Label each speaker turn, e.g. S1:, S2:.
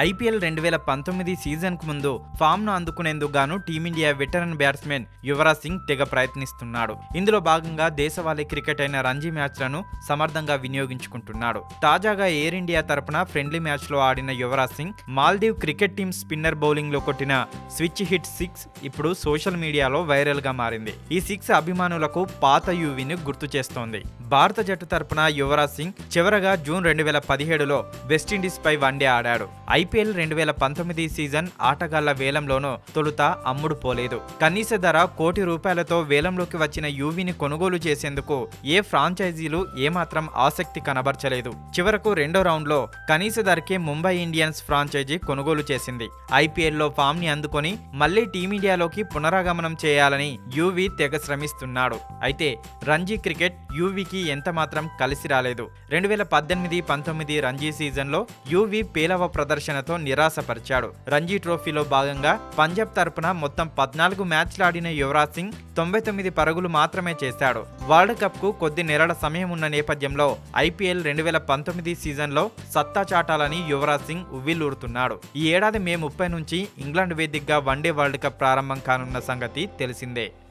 S1: IPL రెండు వేల పంతొమ్మిది సీజన్కు ముందు ఫామ్ను అందుకునేందుకు గాను team India veteran batsmen Yuvraj Singh తెగ ప్రయత్నిస్తున్నాడు. ఇందులో భాగంగా దేశవాళీ క్రికెట్ అయిన రంజీ మ్యాచ్లను సమర్థంగా వినియోగించుకుంటున్నాడు. తాజాగా ఎయిర్ ఇండియా తరపున ఫ్రెండ్లీ మ్యాచ్లో ఆడిన Yuvraj Singh Maldive cricket team spinner బౌలింగ్లో కొట్టిన స్విచ్ హిట్ సిక్స్ ఇప్పుడు సోషల్ మీడియాలో వైరల్గా మారింది. ఈ సిక్స్ అభిమానులకు పాత యూవీని గుర్తు చేస్తోంది. భారత జట్టు తరపున యువరాజ్ సింగ్ చివరగా జూన్ రెండు వేల పదిహేడులో వెస్టిండీస్ పై వన్డే ఆడాడు. ఐ ఐపీఎల్ రెండు వేల పంతొమ్మిది సీజన్ ఆటగాళ్ళ వేలంలోనూ తొలుత అమ్ముడు పోలేదు. కనీస ధర కోటి రూపాయలతో వేలంలోకి వచ్చిన యూవీని కొనుగోలు చేసేందుకు ఏ ఫ్రాంచైజీలు ఏమాత్రం ఆసక్తి కనబరచలేదు. చివరకు రెండో రౌండ్లో కనీస ధరకే ముంబై ఇండియన్స్ ఫ్రాంచైజీ కొనుగోలు చేసింది. ఐపీఎల్లో ఫామ్ని అందుకొని మళ్ళీ టీమిండియాలోకి పునరాగమనం చేయాలని యూవీ తెగ శ్రమిస్తున్నాడు. అయితే రంజీ క్రికెట్ యూవీకి ఎంతమాత్రం కలిసి రాలేదు. రెండు వేల పద్దెనిమిది పంతొమ్మిది రంజీ సీజన్లో యూవీ పేలవ ప్రదర్శన ప్రదర్శనతో నిరాశపరిచాడు. రంజీ ట్రోఫీలో భాగంగా పంజాబ్ తరపున మొత్తం పద్నాలుగు మ్యాచ్లాడిన యువరాజ్ సింగ్ తొంభై తొమ్మిది పరుగులు మాత్రమే చేశాడు. వరల్డ్ కప్కు కొద్ది నెలల సమయం ఉన్న నేపథ్యంలో ఐపీఎల్ రెండు వేల పంతొమ్మిది సీజన్లో సత్తా చాటాలని యువరాజ్ సింగ్ ఉవ్విల్లూరుతున్నాడు ఈ ఏడాది మే ముప్పై నుంచి ఇంగ్లాండ్ వేదికగా వన్డే వరల్డ్ కప్ ప్రారంభం కానున్న సంగతి తెలిసిందే.